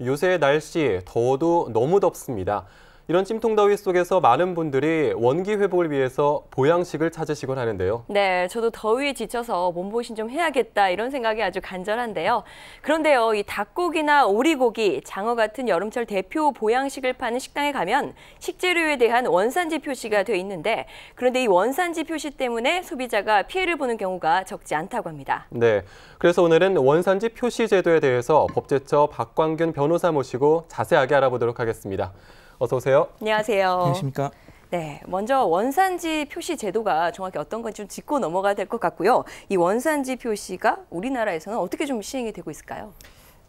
요새 날씨 더워도 너무 덥습니다. 이런 찜통더위 속에서 많은 분들이 원기 회복을 위해서 보양식을 찾으시곤 하는데요. 네, 저도 더위에 지쳐서 몸보신 좀 해야겠다 이런 생각이 아주 간절한데요. 그런데요, 이 닭고기나 오리고기, 장어 같은 여름철 대표 보양식을 파는 식당에 가면 식재료에 대한 원산지 표시가 돼 있는데 그런데 이 원산지 표시 때문에 소비자가 피해를 보는 경우가 적지 않다고 합니다. 네, 그래서 오늘은 원산지 표시 제도에 대해서 법제처 박광균 변호사 모시고 자세하게 알아보도록 하겠습니다. 어서 오세요. 안녕하세요. 안녕하십니까. 네, 먼저 원산지 표시 제도가 정확히 어떤 건지 좀 짚고 넘어가야 될 것 같고요. 이 원산지 표시가 우리나라에서는 어떻게 좀 시행이 되고 있을까요?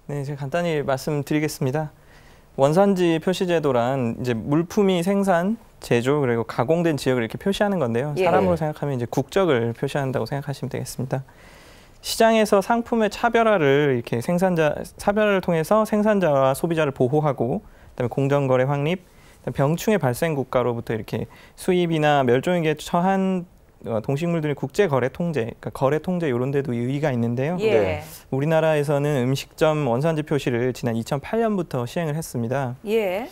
네, 제가 간단히 말씀드리겠습니다. 원산지 표시 제도란 이제 물품이 생산, 제조 그리고 가공된 지역을 이렇게 표시하는 건데요. 예. 사람으로 생각하면 이제 국적을 표시한다고 생각하시면 되겠습니다. 시장에서 상품의 차별화를 이렇게 생산자 차별화를 통해서 생산자와 소비자를 보호하고 그다음에 공정거래 확립, 그다음에 병충해 발생 국가로부터 이렇게 수입이나 멸종위기에 처한 어, 동식물들의 국제 거래 통제, 그러니까 거래 통제 이런 데도 의의가 있는데요. 예. 네. 우리나라에서는 음식점 원산지 표시를 지난 2008년부터 시행을 했습니다. 예.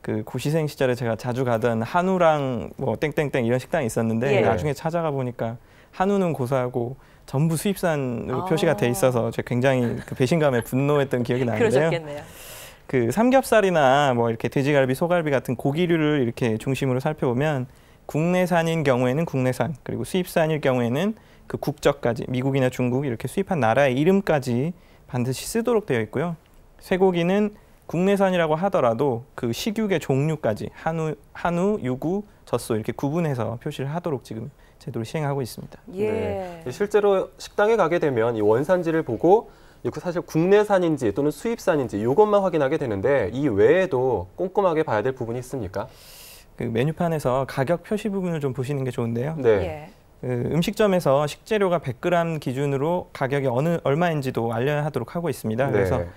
그 고시생 시절에 제가 자주 가던 한우랑 뭐 땡땡땡 이런 식당이 있었는데 예. 나중에 찾아가 보니까 한우는 고사하고 전부 수입산으로 아. 표시가 돼 있어서 제가 굉장히 그 배신감에 분노했던 기억이 나는데요. 그러셨겠네요. 그 삼겹살이나 뭐 이렇게 돼지갈비, 소갈비 같은 고기류를 이렇게 중심으로 살펴보면 국내산인 경우에는 국내산 그리고 수입산일 경우에는 그 국적까지 미국이나 중국 이렇게 수입한 나라의 이름까지 반드시 쓰도록 되어 있고요. 쇠고기는 국내산이라고 하더라도 그 식육의 종류까지 한우, 한우, 유구, 젖소 이렇게 구분해서 표시를 하도록 지금 제도를 시행하고 있습니다. 예. 네. 실제로 식당에 가게 되면 이 원산지를 보고 사실 국내산인지 또는 수입산인지 이것만 확인하게 되는데 이 외에도 꼼꼼하게 봐야 될 부분이 있습니까? 그 메뉴판에서 가격 표시 부분을 좀 보시는 게 좋은데요. 네. 예. 그 음식점에서 식재료가 100g 기준으로 가격이 어느 얼마인지도 알려야 하도록 하고 있습니다. 그래서 네.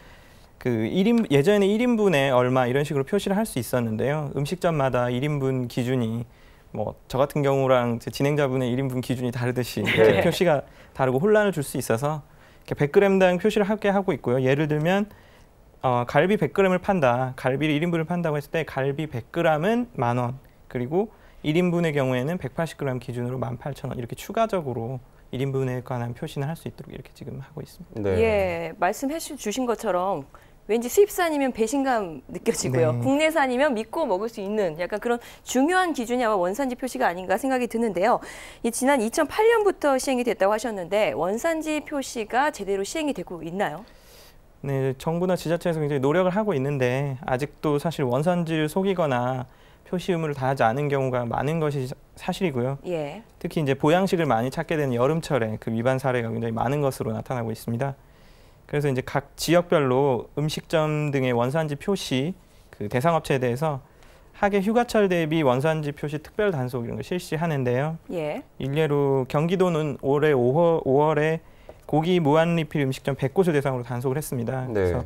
그 1인 예전에 1인분에 얼마 이런 식으로 표시를 할 수 있었는데요. 음식점마다 1인분 기준이 뭐 저 같은 경우랑 제 진행자분의 1인분 기준이 다르듯이 이렇게 네. 표시가 다르고 혼란을 줄 수 있어서 이렇게 100g당 표시를 하게 하고 있고요. 예를 들면 어, 갈비 100g을 판다. 갈비를 1인분을 판다고 했을 때 갈비 100g은 만 원. 그리고 1인분의 경우에는 180g 기준으로 18,000원 이렇게 추가적으로 1인분에 관한 표시는 할 수 있도록 이렇게 지금 하고 있습니다. 네. 예. 말씀해 주신 것처럼 왠지 수입산이면 배신감 느껴지고요. 네. 국내산이면 믿고 먹을 수 있는 약간 그런 중요한 기준이 아마 원산지 표시가 아닌가 생각이 드는데요. 이 지난 2008년부터 시행이 됐다고 하셨는데 원산지 표시가 제대로 시행이 되고 있나요? 네, 정부나 지자체에서 굉장히 노력을 하고 있는데 아직도 사실 원산지를 속이거나 표시 의무를 다하지 않은 경우가 많은 것이 사- 사실이고요. 예. 특히 이제 보양식을 많이 찾게 되는 여름철에 그 위반 사례가 굉장히 많은 것으로 나타나고 있습니다. 그래서 이제 각 지역별로 음식점 등의 원산지 표시 그 대상 업체에 대해서 하계 휴가철 대비 원산지 표시 특별 단속 이런 걸 실시하는데요. 예. 일례로 경기도는 올해 5월, 5월에 고기 무한 리필 음식점 100곳을 대상으로 단속을 했습니다. 네. 그래서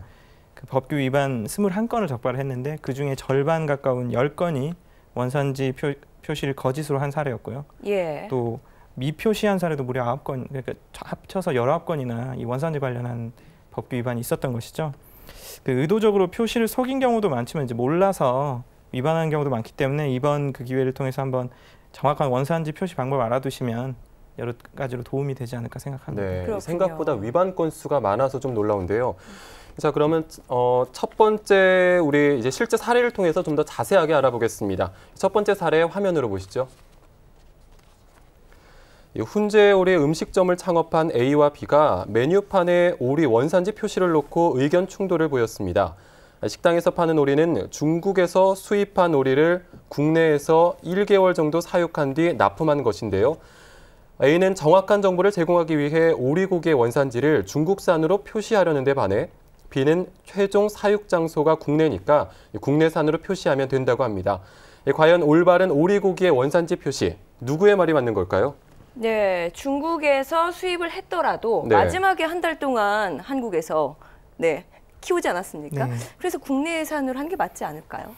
그 법규 위반 21건을 적발을 했는데 그중에 절반 가까운 10건이 원산지 표, 표시를 거짓으로 한 사례였고요. 예. 또 미표시한 사례도 무려 9건, 그러니까 합쳐서 19건이나 이 원산지 관련한 법규 위반이 있었던 것이죠. 그 의도적으로 표시를 속인 경우도 많지만 이제 몰라서 위반한 경우도 많기 때문에 이번 그 기회를 통해서 한번 정확한 원산지 표시 방법 알아두시면 여러 가지로 도움이 되지 않을까 생각합니다. 네, 그렇군요. 생각보다 위반 건수가 많아서 좀 놀라운데요. 자, 그러면 어, 첫 번째 우리 이제 실제 사례를 통해서 좀 더 자세하게 알아보겠습니다. 첫 번째 사례 화면으로 보시죠. 이 훈제오리 음식점을 창업한 A와 B가 메뉴판에 오리 원산지 표시를 놓고 의견 충돌을 보였습니다. 식당에서 파는 오리는 중국에서 수입한 오리를 국내에서 1개월 정도 사육한 뒤 납품한 것인데요. A는 정확한 정보를 제공하기 위해 오리고기의 원산지를 중국산으로 표시하려는 데 반해 B는 최종 사육 장소가 국내니까 국내산으로 표시하면 된다고 합니다. 과연 올바른 오리고기의 원산지 표시 누구의 말이 맞는 걸까요? 네, 중국에서 수입을 했더라도 네. 마지막에 한 달 동안 한국에서 네 키우지 않았습니까? 네. 그래서 국내산으로 한 게 맞지 않을까요?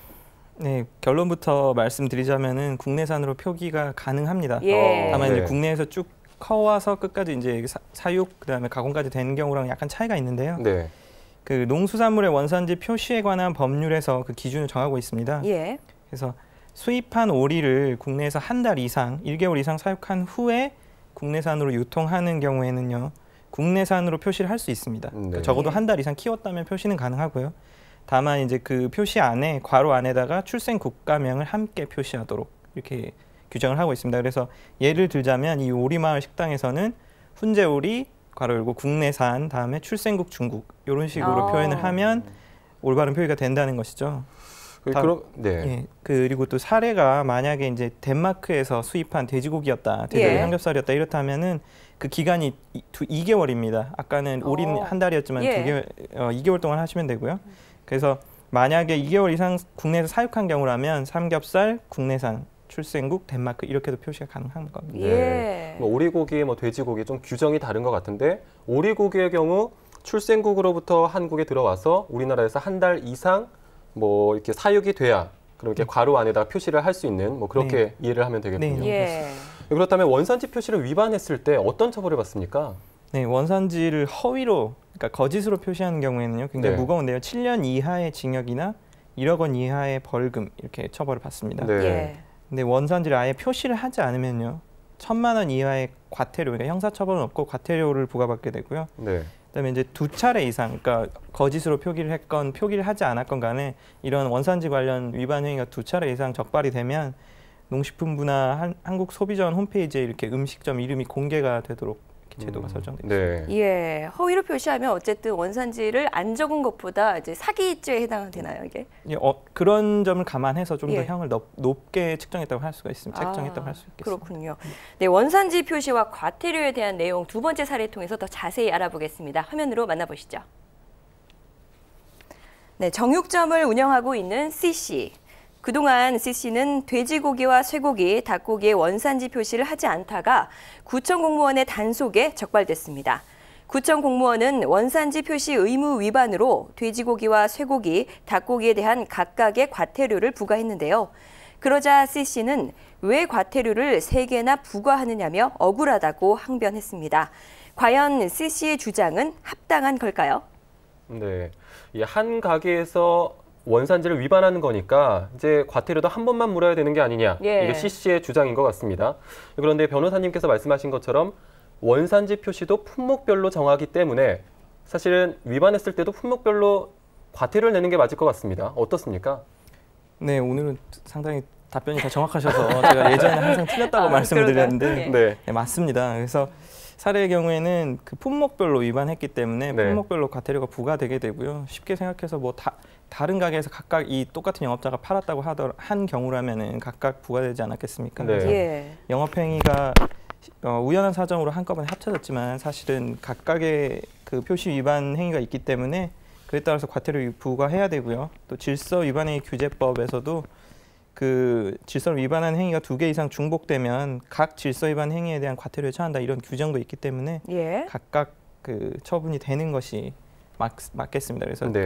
네, 결론부터 말씀드리자면은 국내산으로 표기가 가능합니다. 예. 다만 이제 네. 국내에서 쭉 커와서 끝까지 이제 사, 사육 그다음에 가공까지 되는 경우랑 약간 차이가 있는데요. 네. 그 농수산물의 원산지 표시에 관한 법률에서 그 기준을 정하고 있습니다. 예. 그래서 수입한 오리를 국내에서 한 달 이상, 1개월 이상 사육한 후에 국내산으로 유통하는 경우에는요. 국내산으로 표시를 할 수 있습니다. 그러니까 네. 적어도 한 달 이상 키웠다면 표시는 가능하고요. 다만 이제 그 표시 안에 괄호 안에다가 출생 국가명을 함께 표시하도록 이렇게 규정을 하고 있습니다. 그래서 예를 들자면 이 오리마을 식당에서는 훈제 오리 괄호 열고 국내산 다음에 출생국 중국 이런 식으로 어. 표현을 하면 올바른 표기가 된다는 것이죠. 그, 다- 그럼 네. 예, 그리고 또 사례가 만약에 이제 덴마크에서 수입한 돼지고기였다, 돼지고기 예. 삼겹살이었다 이렇다면은 그 기간이 이, 두, 2개월입니다. 아까는 오리는 어. 한 달이었지만 예. 두 개월, 어, 2개월 동안 하시면 되고요. 그래서 만약에 2개월 이상 국내에서 사육한 경우라면 삼겹살, 국내산, 출생국, 덴마크 이렇게도 표시가 가능한 겁니다. 예. 뭐 오리고기, 뭐 돼지고기 좀 규정이 다른 것 같은데 오리고기의 경우 출생국으로부터 한국에 들어와서 우리나라에서 한 달 이상 뭐 이렇게 사육이 돼야 그럼 이렇게 괄호 안에다 표시를 할 수 있는 뭐 그렇게 이해를 하면 되겠군요. 네. 예. 그렇다면 원산지 표시를 위반했을 때 어떤 처벌을 받습니까? 네, 원산지를 허위로 그러니까 거짓으로 표시하는 경우에는요 굉장히 네. 무거운데요. 7년 이하의 징역이나 1억 원 이하의 벌금 이렇게 처벌을 받습니다. 네. 예. 근데 원산지를 아예 표시를 하지 않으면요 천만 원 이하의 과태료 그러니까 형사처벌은 없고 과태료를 부과받게 되고요. 네. 그다음에 이제 두 차례 이상 그러니까 거짓으로 표기를 했건 표기를 하지 않았건 간에 이런 원산지 관련 위반 행위가 두 차례 이상 적발이 되면 농식품부나 한, 한국 소비자원 홈페이지에 이렇게 음식점 이름이 공개가 되도록 제도가 설정돼 있습니다. 네. 예. 허위로 표시하면 어쨌든 원산지를 안 적은 것보다 이제 사기죄에 해당되나요, 이게? 예, 어, 그런 점을 감안해서 좀더 예. 형을 높, 높게 측정했다고 할 수가 있습니다. 책정했다고 아, 할수 있겠습니다. 그렇군요. 네, 원산지 표시와 과태료에 대한 내용 두 번째 사례 통해서 더 자세히 알아보겠습니다. 화면으로 만나보시죠. 네, 정육점을 운영하고 있는 CC. 그동안 CC는 돼지고기와 쇠고기, 닭고기의 원산지 표시를 하지 않다가 구청 공무원의 단속에 적발됐습니다. 구청 공무원은 원산지 표시 의무 위반으로 돼지고기와 쇠고기, 닭고기에 대한 각각의 과태료를 부과했는데요. 그러자 CC는 왜 과태료를 세개나 부과하느냐며 억울하다고 항변했습니다. 과연 CC의 주장은 합당한 걸까요? 네. 이한 가게에서 원산지를 위반하는 거니까 이제 과태료도 한 번만 물어야 되는 게 아니냐. 예. 이게 CC의 주장인 것 같습니다. 그런데 변호사님께서 말씀하신 것처럼 원산지 표시도 품목별로 정하기 때문에 사실은 위반했을 때도 품목별로 과태료를 내는 게 맞을 것 같습니다. 어떻습니까? 네, 오늘은 상당히 답변이 다 정확하셔서 제가 예전에 항상 틀렸다고 아, 말씀을? 드렸는데 예. 네. 네, 맞습니다. 그래서 사례의 경우에는 그 품목별로 위반했기 때문에 네. 품목별로 과태료가 부과되게 되고요. 쉽게 생각해서 뭐 다, 다른 가게에서 각각 이 똑같은 영업자가 팔았다고 하더, 한 경우라면은 각각 부과되지 않았겠습니까? 네. 그래서 예. 영업행위가 어, 우연한 사정으로 한꺼번에 합쳐졌지만 사실은 각각의 그 표시 위반 행위가 있기 때문에 그에 따라서 과태료 부과해야 되고요. 또 질서 위반 행위 규제법에서도 그 질서를 위반한 행위가 두 개 이상 중복되면 각 질서 위반 행위에 대한 과태료에 처한다 이런 규정도 있기 때문에 예. 각각 그 처분이 되는 것이 맞, 맞겠습니다. 그래서 네.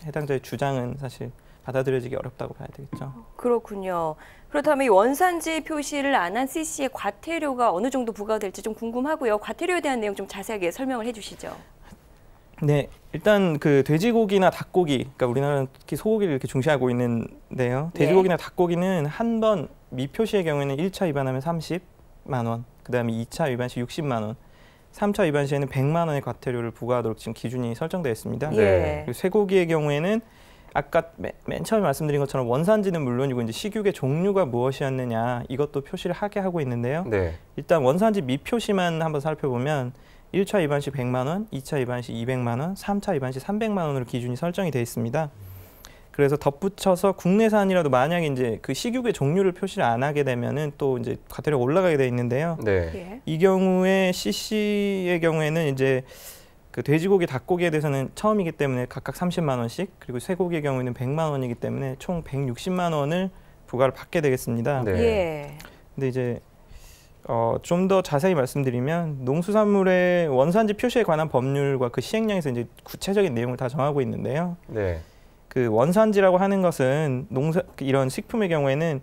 그 해당자의 주장은 사실 받아들여지기 어렵다고 봐야 되겠죠. 그렇군요. 그렇다면 이 원산지 표시를 안 한 CC의 과태료가 어느 정도 부과될지 좀 궁금하고요. 과태료에 대한 내용 좀 자세하게 설명을 해주시죠. 네, 일단 그 돼지고기나 닭고기, 그러니까 우리나라는 특히 소고기를 이렇게 중시하고 있는데요. 돼지고기나 닭고기는 한 번 미표시의 경우에는 1차 위반하면 30만 원, 그다음에 2차 위반 시 60만 원, 3차 위반 시에는 100만 원의 과태료를 부과하도록 지금 기준이 설정되어 있습니다. 네. 예. 그리고 쇠고기의 경우에는 아까 맨, 맨 처음에 말씀드린 것처럼 원산지는 물론이고 이제 식육의 종류가 무엇이었느냐 이것도 표시를 하게 하고 있는데요. 네. 일단 원산지 미표시만 한번 살펴보면 1차 위반 시 100만 원, 2차 위반 시 200만 원, 3차 위반 시 300만 원으로 기준이 설정이 되어 있습니다. 그래서 덧붙여서 국내산이라도 만약에 이제 그 식육의 종류를 표시를 안 하게 되면은 또 이제 과태료가 올라가게 돼 있는데요. 네. 예. 이 경우에 CC의 경우에는 이제 그 돼지고기, 닭고기에 대해서는 처음이기 때문에 각각 30만 원씩 그리고 쇠고기의 경우에는 100만 원이기 때문에 총 160만 원을 부과를 받게 되겠습니다. 네. 예. 근데 이제 어, 좀 더 자세히 말씀드리면 농수산물의 원산지 표시에 관한 법률과 그 시행령에서 이제 구체적인 내용을 다 정하고 있는데요. 네. 그 원산지라고 하는 것은 농사 그 이런 식품의 경우에는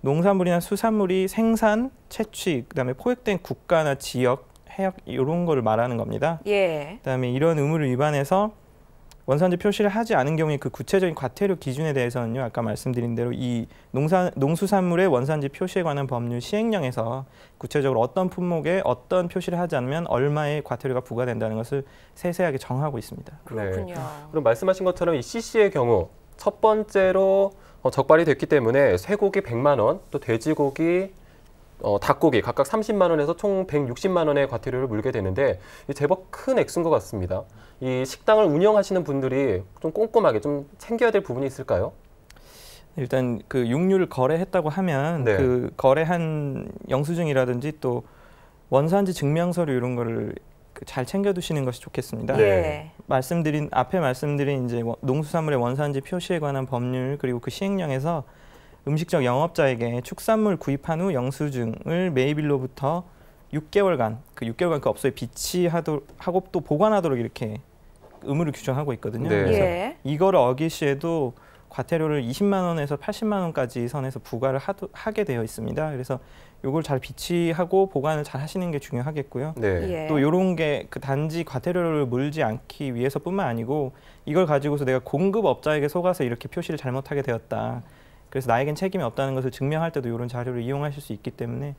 농산물이나 수산물이 생산, 채취, 그다음에 포획된 국가나 지역, 해역 이런 거를 말하는 겁니다. 예. 그다음에 이런 의무를 위반해서 원산지 표시를 하지 않은 경우에 그 구체적인 과태료 기준에 대해서는요. 아까 말씀드린 대로 이 농산 농수산물의 원산지 표시에 관한 법률 시행령에서 구체적으로 어떤 품목에 어떤 표시를 하지 않으면 얼마의 과태료가 부과된다는 것을 세세하게 정하고 있습니다. 그렇군요. 그럼 말씀하신 것처럼 이 CC의 경우 첫 번째로 어, 적발이 됐기 때문에 쇠고기 100만 원, 또 돼지고기, 어, 닭고기 각각 30만 원에서 총 160만 원의 과태료를 물게 되는데 이 제법 큰 액수인 것 같습니다. 이 식당을 운영하시는 분들이 좀 꼼꼼하게 좀 챙겨야 될 부분이 있을까요? 일단 그 육류를 거래했다고 하면 네. 그 거래한 영수증이라든지 또 원산지 증명서류 이런 거를 그잘 챙겨두시는 것이 좋겠습니다. 네. 예. 말씀드린 앞에 말씀드린 이제 원- 농수산물의 원산지 표시에 관한 법률 그리고 그 시행령에서 음식적 영업자에게 축산물 구입한 후 영수증을 매입일로부터 6개월간 그 6개월간 그 업소에 비치하도록 하고 또 보관하도록 이렇게 의무를 규정하고 있거든요. 네. 그래서 예. 이거를 어길 시에도 과태료를 20만 원에서 80만 원까지 선에서 부과를 하도, 하게 되어 있습니다. 그래서 이걸 잘 비치하고 보관을 잘 하시는 게 중요하겠고요. 네. 예. 또 이런 게 그 단지 과태료를 물지 않기 위해서뿐만 아니고 이걸 가지고서 내가 공급업자에게 속아서 이렇게 표시를 잘못하게 되었다. 그래서 나에겐 책임이 없다는 것을 증명할 때도 이런 자료를 이용하실 수 있기 때문에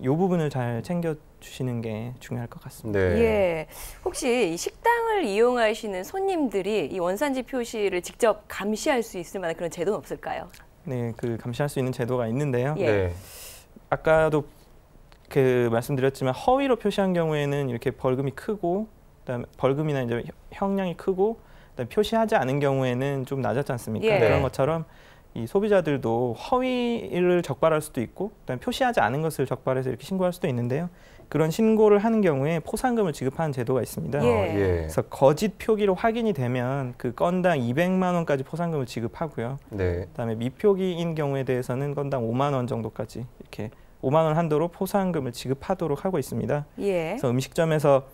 이 부분을 잘 챙겨 주시는 게 중요할 것 같습니다. 네. 예. 혹시 이 식당을 이용하시는 손님들이 이 원산지 표시를 직접 감시할 수 있을 만한 그런 제도는 없을까요? 네, 그 감시할 수 있는 제도가 있는데요. 예. 네. 아까도 그 말씀드렸지만 허위로 표시한 경우에는 이렇게 벌금이 크고 그다음에 벌금이나 이제 형량이 크고 그다음에 표시하지 않은 경우에는 좀 낮았지 않습니까? 예. 그런 것처럼 이 소비자들도 허위를 적발할 수도 있고 그다음에 표시하지 않은 것을 적발해서 이렇게 신고할 수도 있는데요. 그런 신고를 하는 경우에 포상금을 지급하는 제도가 있습니다. 예. 아, 예. 그래서 거짓 표기로 확인이 되면 그 건당 200만 원까지 포상금을 지급하고요. 네. 그다음에 미표기인 경우에 대해서는 건당 5만 원 정도까지 이렇게 5만 원 한도로 포상금을 지급하도록 하고 있습니다. 예. 그래서 음식점에서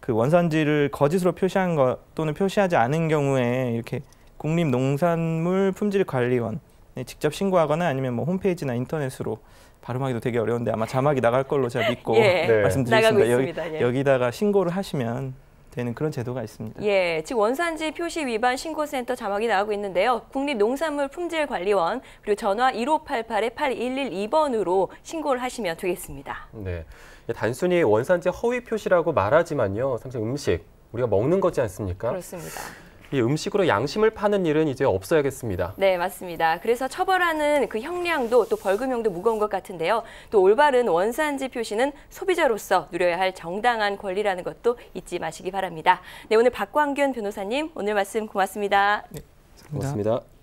그 원산지를 거짓으로 표시한 것 또는 표시하지 않은 경우에 이렇게 국립농산물 품질관리원에 직접 신고하거나 아니면 뭐 홈페이지나 인터넷으로 발음하기도 되게 어려운데 아마 자막이 나갈 걸로 제가 믿고 예. 네. 말씀드리겠습니다. 나가고 여기, 있습니다. 예. 여기다가 신고를 하시면 되는 그런 제도가 있습니다. 예, 즉 원산지 표시 위반 신고센터 자막이 나오고 있는데요. 국립농산물 품질관리원 그리고 전화 1588에 8112번으로 신고를 하시면 되겠습니다. 네. 단순히 원산지 허위 표시라고 말하지만요. 사실 음식 우리가 먹는 거지 않습니까? 그렇습니다. 이 음식으로 양심을 파는 일은 이제 없어야겠습니다. 네, 맞습니다. 그래서 처벌하는 그 형량도 또 벌금형도 무거운 것 같은데요. 또 올바른 원산지 표시는 소비자로서 누려야 할 정당한 권리라는 것도 잊지 마시기 바랍니다. 네, 오늘 박광균 변호사님 오늘 말씀 고맙습니다. 고맙습니다.